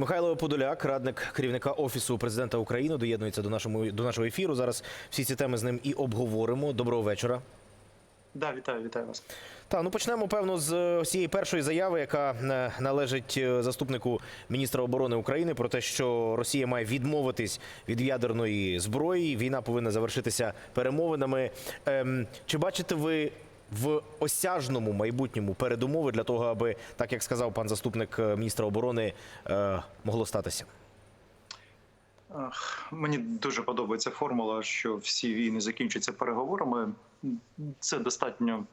Михайло Подоляк, радник керівника офісу президента України, доєднується до нашого до нашого ефіру. Зараз всі ці теми з ним і обговоримо. Доброго вечора. Да, вітаю, вітаю вас. Та ну почнемо певно з цієї першої заяви, яка е, належить е, заступнику міністра оборони України про те, що Росія має відмовитись від ядерної зброї. Війна повинна завершитися перемовинами. Ем, чи бачите ви в осяжному майбутньому передумови для того, аби так як сказав пан заступник е, міністра оборони, е, могло статися? Мені дуже подобається формула, що всі війни закінчаться переговорами. Це достатньо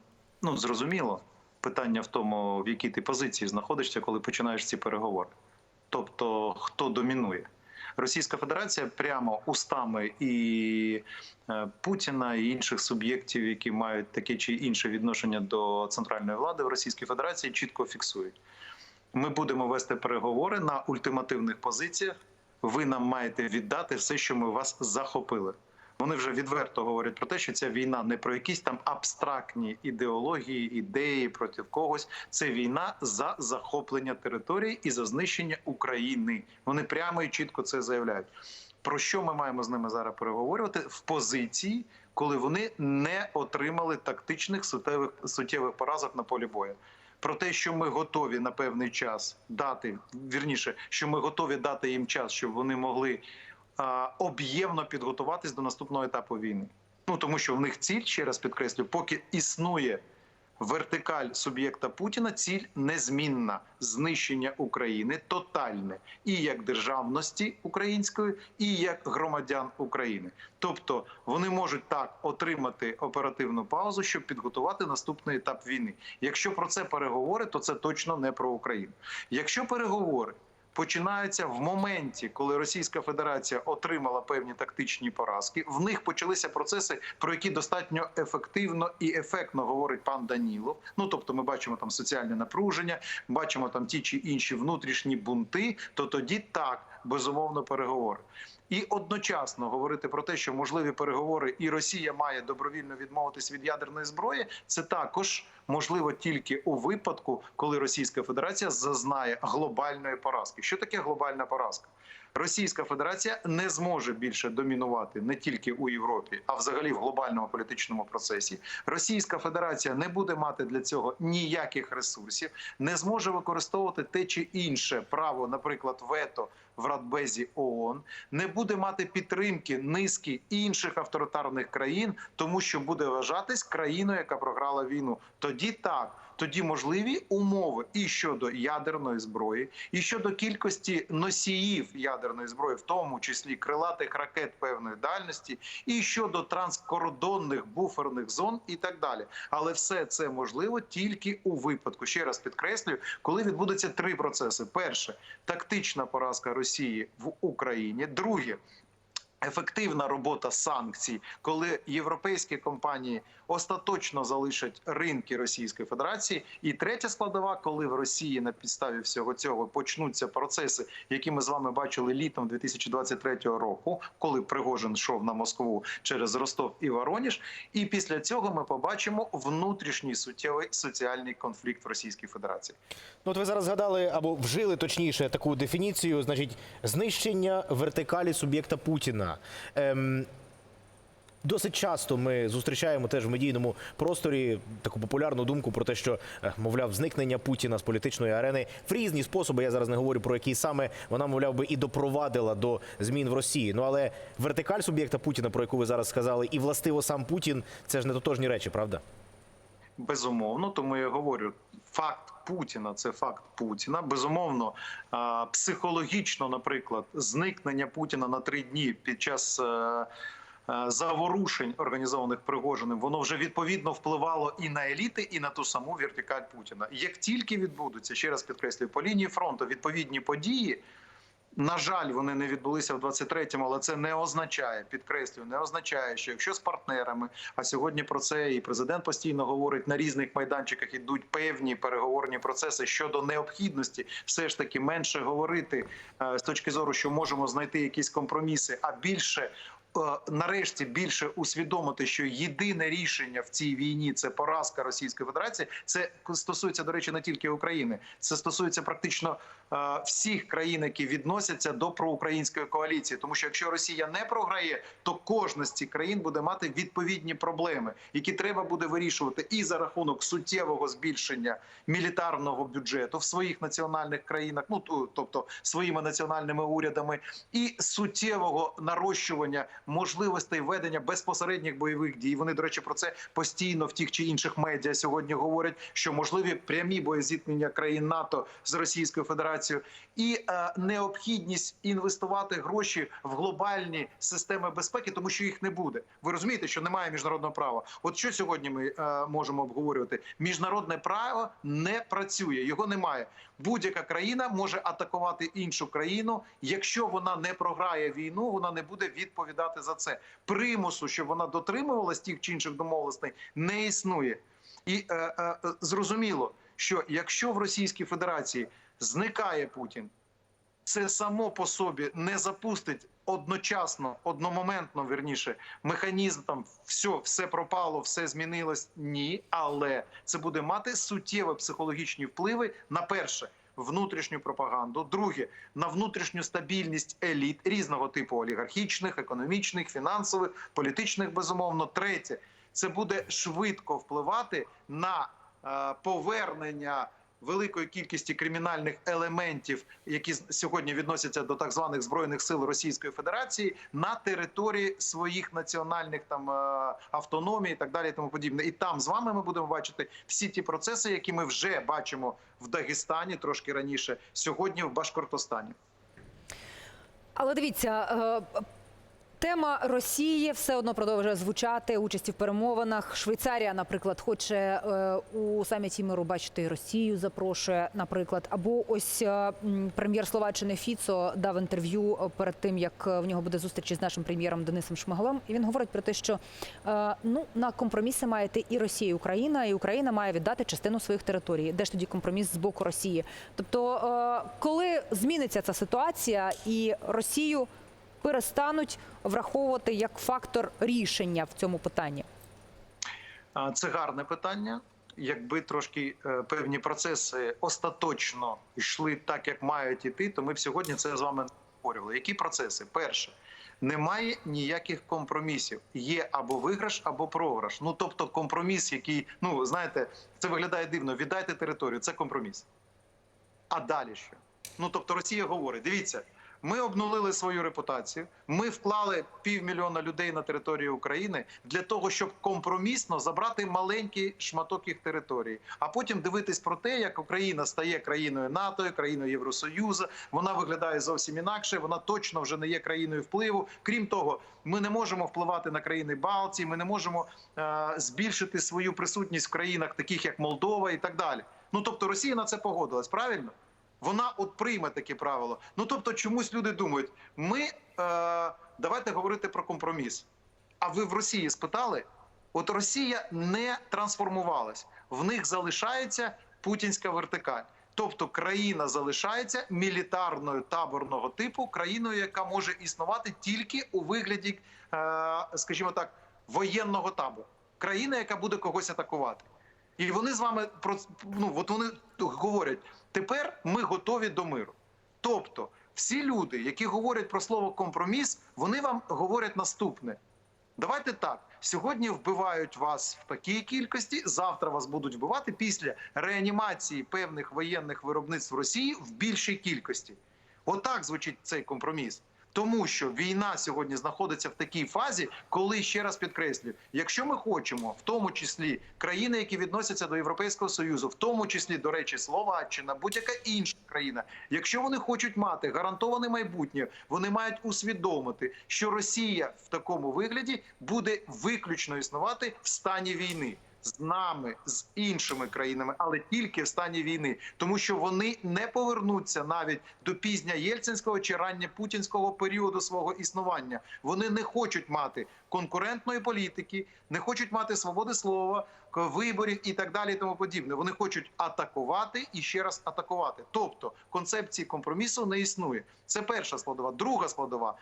ну, зрозуміло. Питання в тому, в якій ти позиції знаходишся, коли починаєш ці переговори. Тобто, хто домінує. Російська Федерація прямо устами і е, Путіна і інших суб'єктів, які мають таке чи інше відношення до центральної влади в Російській Федерації, чітко фіксують. Ми будемо вести переговори на ультимативних позиціях. Ви нам маєте віддати все, що ми вас захопили. Вони вже відверто говорять про те, що ця війна не про якісь там абстрактні ідеології, ідеї проти когось. Це війна за захоплення території і за знищення України. Вони прямо і чітко це заявляють. Про що ми маємо з ними зараз переговорювати в позиції, коли вони не отримали тактичних суттєвих суттєвих поразок на полі бою? Про те, що ми готові на певний час дати вірніше, що ми готові дати їм час, щоб вони могли об'ємно підготуватись до наступного етапу війни. Ну тому що в них ціль, ще раз підкреслю, поки існує вертикаль суб'єкта Путіна, ціль незмінна знищення України тотальне і як державності української, і як громадян України. Тобто вони можуть так отримати оперативну паузу, щоб підготувати наступний етап війни. Якщо про це переговори, то це точно не про Україну. Якщо переговори починаються в моменті, коли Російська Федерація отримала певні тактичні поразки. В них почалися процеси, про які достатньо ефективно і ефектно говорить пан Данілов. Ну тобто, ми бачимо там соціальне напруження, бачимо там ті чи інші внутрішні бунти. То тоді так безумовно переговори. І одночасно говорити про те, що можливі переговори, і Росія має добровільно відмовитись від ядерної зброї. Це також можливо тільки у випадку, коли Російська Федерація зазнає глобальної поразки. Що таке глобальна поразка? Російська Федерація не зможе більше домінувати не тільки у Європі, а взагалі в глобальному політичному процесі. Російська Федерація не буде мати для цього ніяких ресурсів, не зможе використовувати те чи інше право, наприклад, вето в Радбезі ООН, не буде мати підтримки низки інших авторитарних країн, тому що буде вважатись країною, яка програла війну. Тоді так. Тоді можливі умови і щодо ядерної зброї, і щодо кількості носіїв ядерної зброї, в тому числі крилатих ракет певної дальності, і щодо транскордонних буферних зон, і так далі. Але все це можливо тільки у випадку. Ще раз підкреслюю, коли відбудуться три процеси: перше тактична поразка Росії в Україні, друге. Ефективна робота санкцій, коли європейські компанії остаточно залишать ринки Російської Федерації, і третя складова, коли в Росії на підставі всього цього почнуться процеси, які ми з вами бачили літом 2023 року, коли Пригожин йшов на Москву через Ростов і Вороніж. І після цього ми побачимо внутрішній суттєвий соціальний конфлікт в Російській Федерації. Ну, от ви зараз згадали або вжили точніше таку дефініцію, значить, знищення вертикалі суб'єкта Путіна. Ем, Досить часто ми зустрічаємо теж в медійному просторі таку популярну думку про те, що е, мовляв зникнення Путіна з політичної арени в різні способи. Я зараз не говорю про які саме вона, мовляв, би і допровадила до змін в Росії. Ну але вертикаль суб'єкта Путіна, про яку ви зараз сказали, і властиво сам Путін це ж не тотожні речі, правда? Безумовно, тому я говорю, факт Путіна це факт Путіна. Безумовно, психологічно, наприклад, зникнення Путіна на три дні під час. е, е, Заворушень організованих Пригожиним, воно вже відповідно впливало і на еліти, і на ту саму вертикаль Путіна. Як тільки відбудуться, ще раз підкреслюю, по лінії фронту відповідні події, на жаль, вони не відбулися в 23-му, але це не означає, підкреслюю, не означає, що якщо з партнерами, а сьогодні про це і президент постійно говорить на різних майданчиках, ідуть певні переговорні процеси щодо необхідності, все ж таки менше говорити е, з точки зору, що можемо знайти якісь компроміси, а більше нарешті більше усвідомити, що єдине рішення в цій війні це поразка Російської Федерації. Це стосується, до речі, не тільки України, це стосується практично е, всіх країн, які відносяться до проукраїнської коаліції. Тому що якщо Росія не програє, то кожна з цих країн буде мати відповідні проблеми, які треба буде вирішувати і за рахунок суттєвого збільшення мілітарного бюджету в своїх національних країнах, ну то- тобто своїми національними урядами, і суттєвого нарощування можливостей ведення безпосередніх бойових дій. Вони, до речі, про це постійно в тих чи інших медіа сьогодні говорять, що можливі прямі боєзіткнення країн НАТО з Російською Федерацією, і е, необхідність інвестувати гроші в глобальні системи безпеки, тому що їх не буде. Ви розумієте, що немає міжнародного права. От що сьогодні ми е, можемо обговорювати? Міжнародне право не працює, його немає. Будь-яка країна може атакувати іншу країну. Якщо вона не програє війну, вона не буде відповідати за це. Примусу, щоб вона дотримувалась тих чи інших домовленостей, не існує. І е, е, зрозуміло, що якщо в Російській Федерації зникає Путін, це само по собі не запустить одночасно, одномоментно, верніше, механізм там все, все пропало, все змінилось. Ні, але це буде мати суттєві психологічні впливи на перше. Внутрішню пропаганду, друге на внутрішню стабільність еліт різного типу олігархічних, економічних, фінансових, політичних, безумовно. Третє це буде швидко впливати на е, повернення великої кількості кримінальних елементів, які сьогодні відносяться до так званих збройних сил Російської Федерації, на території своїх національних там е, автономій і так далі, і тому подібне. І там з вами ми будемо бачити всі ті процеси, які ми вже бачимо в Дагестані трошки раніше, сьогодні в Башкортостані. Але дивіться, е, тема Росії все одно продовжує звучати участі в перемовинах. Швейцарія, наприклад, хоче е, у саміті миру бачити Росію, запрошує, наприклад. Або ось е, прем'єр Словаччини Фіцо дав інтерв'ю перед тим, як е, в нього буде зустріч із нашим прем'єром Денисом Шмигалем. І він говорить про те, що ну на компроміси має йти і Росія, і Україна, і Україна має віддати частину своїх територій. Де ж тоді компроміс з боку Росії? Тобто, коли зміниться ця ситуація і Росію перестануть враховувати як фактор рішення в цьому питанні? Це гарне питання. Якби трошки е, певні процеси остаточно йшли так, як мають іти, то ми б сьогодні це з вами говорили. Які процеси? Перше, немає ніяких компромісів. Є або виграш, або програш. Ну тобто, компроміс, який, ну знаєте, це виглядає дивно. Віддайте територію, це компроміс. А далі що? Ну тобто, Росія говорить: дивіться. Ми обнулили свою репутацію. Ми вклали півмільйона людей на територію України для того, щоб компромісно забрати маленький шматок їх території, а потім дивитись про те, як Україна стає країною НАТО, країною Євросоюзу. Вона виглядає зовсім інакше. Вона точно вже не є країною впливу. Крім того, ми не можемо впливати на країни Балтії. Ми не можемо е- збільшити свою присутність в країнах, таких як Молдова, і так далі. Ну тобто, Росія на це погодилась, правильно? Вона от прийме таке правило. Ну тобто, чомусь люди думають, ми е, давайте говорити про компроміс. А ви в Росії спитали? От Росія не трансформувалась, в них залишається путінська вертикаль. Тобто країна залишається мілітарною таборного типу, країною, яка може існувати тільки у вигляді, е, скажімо так, воєнного табору. Країна, яка буде когось атакувати. І вони з вами про ну от вони говорять: тепер ми готові до миру. Тобто, всі люди, які говорять про слово компроміс, вони вам говорять наступне: давайте так. Сьогодні вбивають вас в такій кількості, завтра вас будуть вбивати після реанімації певних воєнних виробництв Росії в більшій кількості. Отак звучить цей компроміс. Тому що війна сьогодні знаходиться в такій фазі, коли ще раз підкреслюю, якщо ми хочемо, в тому числі країни, які відносяться до Європейського союзу, в тому числі до речі, Словаччина, будь-яка інша країна, якщо вони хочуть мати гарантоване майбутнє, вони мають усвідомити, що Росія в такому вигляді буде виключно існувати в стані війни. З нами, з іншими країнами, але тільки в стані війни, тому що вони не повернуться навіть до пізня єльцинського чи рання путінського періоду свого існування. Вони не хочуть мати конкурентної політики, не хочуть мати свободи слова, виборів і так далі. І тому подібне. Вони хочуть атакувати і ще раз атакувати. Тобто концепції компромісу не існує. Це перша складова. Друга складова.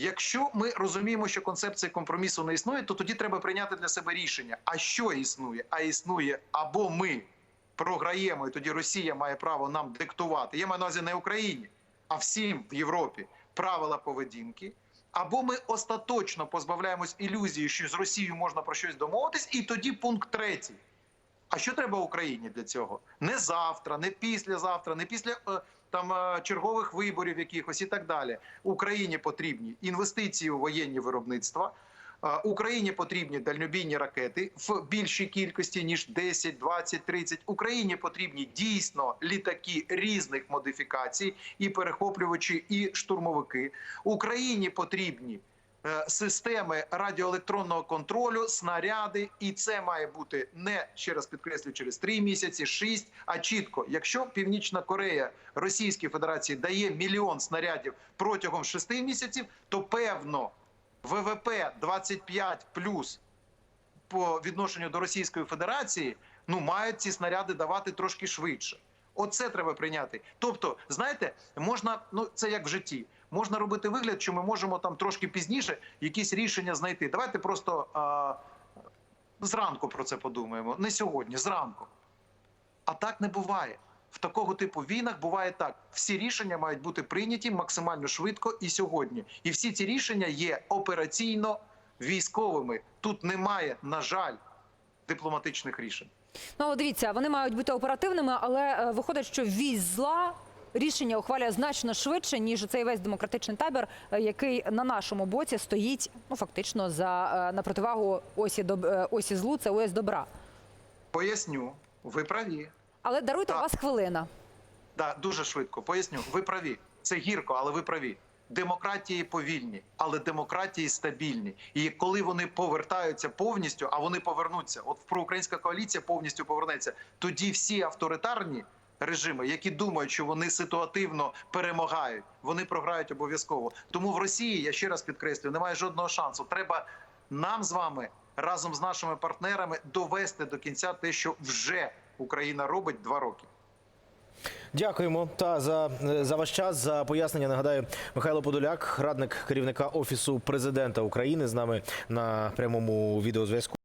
Якщо ми розуміємо, що концепція компромісу не існує, то тоді треба прийняти для себе рішення. А що існує? А існує або ми програємо, і тоді Росія має право нам диктувати. Я маю на увазі не Україні, а всім в Європі правила поведінки. Або ми остаточно позбавляємось ілюзії, що з Росією можна про щось домовитись, і тоді пункт третій. А що треба Україні для цього? Не завтра, не післязавтра, не після е, там е, чергових виборів якихось і так далі. Україні потрібні інвестиції у воєнні виробництва. Е, Україні потрібні дальнобійні ракети в більшій кількості ніж 10, 20, 30. Україні потрібні дійсно літаки різних модифікацій, і перехоплювачі, і штурмовики. Україні потрібні системи радіоелектронного контролю, снаряди, і це має бути не ще раз підкреслю через 3 місяці, 6, а чітко. Якщо Північна Корея Російській Федерації дає мільйон снарядів протягом 6 місяців, то певно ВВП 25 плюс по відношенню до Російської Федерації ну мають ці снаряди давати трошки швидше. Оце треба прийняти. Тобто, знаєте, можна, ну це як в житті. Можна робити вигляд, що ми можемо там трошки пізніше якісь рішення знайти. Давайте просто а, зранку про це подумаємо. Не сьогодні, зранку. А так не буває. В такого типу війнах буває так: всі рішення мають бути прийняті максимально швидко і сьогодні. І всі ці рішення є операційно військовими. Тут немає, на жаль, дипломатичних рішень. Ну, дивіться, вони мають бути оперативними, але е, виходить, що вісь зла рішення ухвалює значно швидше, ніж цей весь демократичний табір, е, який на нашому боці стоїть ну фактично за е, на противагу осі доб, осі злу, це ось добра. Поясню, ви праві. Але даруйте, у вас хвилина. Да, дуже швидко. Поясню, ви праві. Це гірко, але ви праві. Демократії повільні, але демократії стабільні. І коли вони повертаються повністю, а вони повернуться, от проукраїнська коаліція повністю повернеться, тоді всі авторитарні режими, які думають, що вони ситуативно перемагають, вони програють обов'язково. Тому в Росії я ще раз підкреслюю, немає жодного шансу. Треба нам з вами разом з нашими партнерами довести до кінця те, що вже Україна робить два роки. Дякуємо та за, за ваш час, за пояснення. Нагадаю, Михайло Подоляк, радник керівника офісу президента України, з нами на прямому відеозв'язку.